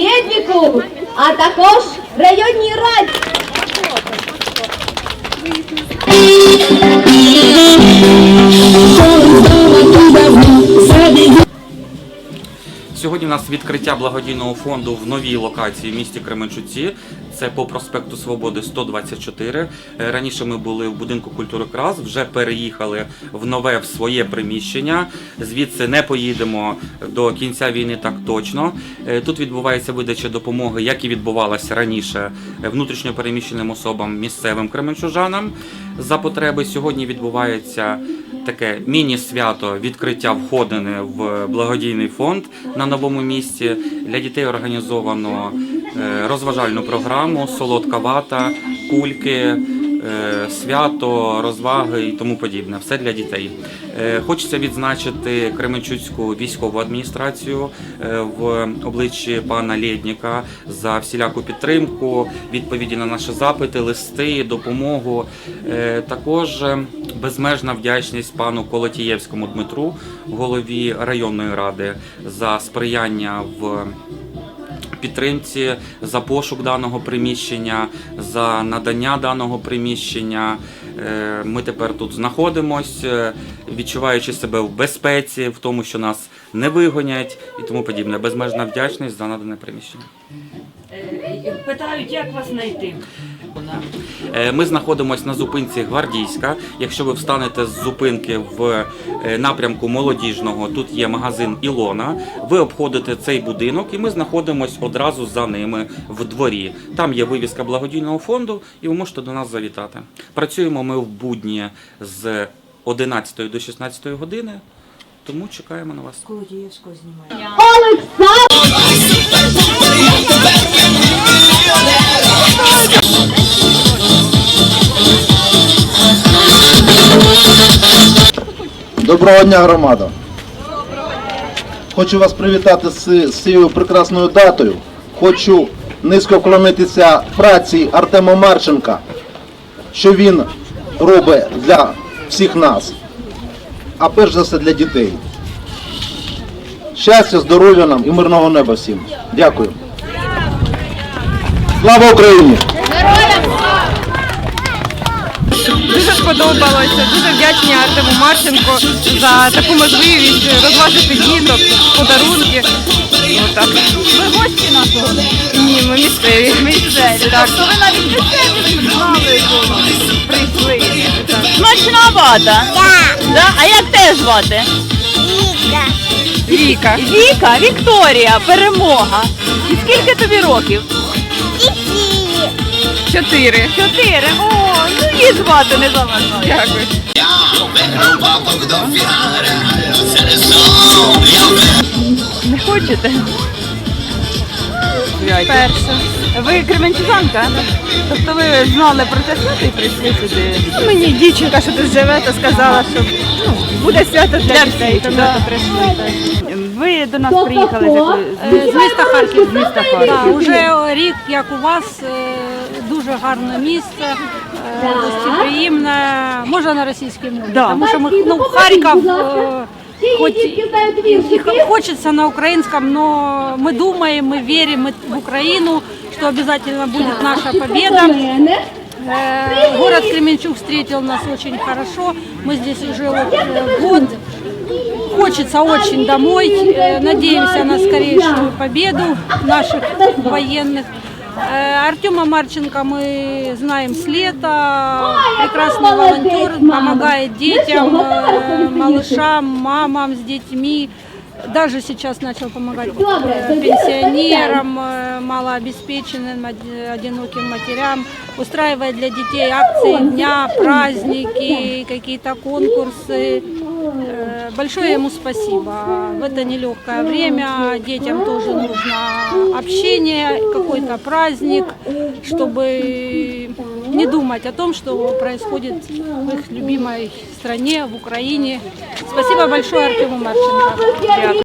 Єдвіку, а також районній раді. Сьогодні у нас відкриття благодійного фонду в новій локації в місті Кременчуці. Це по проспекту Свободи 124. Е, Раніше ми були в будинку культури Крас, вже переїхали в нове в своє приміщення. Звідси не поїдемо до кінця війни так точно. Е, Тут відбувається видача допомоги, як і відбувалася раніше е, внутрішньо переміщеним особам місцевим кременчужанам. За потреби сьогодні відбувається таке міні-свято відкриття входини в благодійний фонд на новому місці. Для дітей організовано розважальну програму, солодка вата, кульки, е, свято, розваги і тому подібне. Все для дітей. Е, Хочеться відзначити Кременчуцьку військову адміністрацію е, в обличчі пана Лєдніка за всіляку підтримку, відповіді на наші запити, листи, допомогу. Е, Також е, безмежна вдячність пану Колотієвському Дмитру, голові районної ради, за сприяння в підтримці, за пошук даного приміщення, за надання даного приміщення. Е, Ми тепер тут знаходимось, е, відчуваючи себе в безпеці, в тому, що нас не вигонять і тому подібне. Безмежна вдячність за надане приміщення. Е, Питають, як вас знайти. Е, Ми знаходимося на зупинці Гвардійська. Якщо ви встанете з зупинки в е, напрямку молодіжного, тут є магазин Ілона. Ви обходите цей будинок, і ми знаходимося одразу за ними в дворі. Там є вивіска благодійного фонду, і ви можете до нас завітати. Працюємо ми в будні з 11 до 16 години, тому чекаємо на вас. Колодієвського знімає. Олександр! Доброго дня, громада! Хочу вас привітати з, цією прекрасною датою. Хочу низько вклонитися праці Артема Марченка, що він робить для всіх нас, а перш за все для дітей. Щастя, здоров'я нам і мирного неба всім. Дякую. Слава Україні! Дуже сподобалося. Дуже вдячні Артему Марченко за таку можливість розважити діток, подарунки. Отак. Ви гості нашого? Ні, ми місцеві. Місцеві, так. То ви навіть місцеві знали, прийшли. Смачна вода? Да. Да? А як тебе звати? Віка. Віка, Вікторія, перемога. І скільки тобі років? Чотири. Чотири. О, ну її звати не заважає. Дякую. Не хочете? Перше. Ви кременчужанка? Тобто ви знали про це свято і прийшли сюди? Мені дівчинка, що тут живе, то сказала, що ну, буде свято для, Для дітей, тому да. прийшли. так. Ви до нас приїхали з? Е, З міста Харків. З міста Так, уже рік, як у вас, е, дуже гарне місце, е, гостеприємне, можна на російській мові, Да. тому що ми ну, Харків, е, хоч і х- хочется на украинском, но мы думаем, мы верим в Украину, что обязательно будет наша победа. Э, Город Кременчуг встретил нас очень хорошо. Мы здесь уже вот, э, год. Хочется очень домой. Э, Надеемся на скорейшую победу наших военных. Э, Артема Марченко мы знаем с лета. Прекрасный волонтер, помогает детям, э, малышам, мамам с детьми. Даже сейчас начал помогать э, пенсионерам, э, малообеспеченным, од- одиноким матерям. Устраивает для детей акции дня, праздники, какие-то конкурсы. Э, Большое ему спасибо. В это нелегкое время детям тоже нужно общение, какой-то праздник, чтобы не думать о том, что происходит в их любимой стране, в Украине. Спасибо большое Артему Марченко.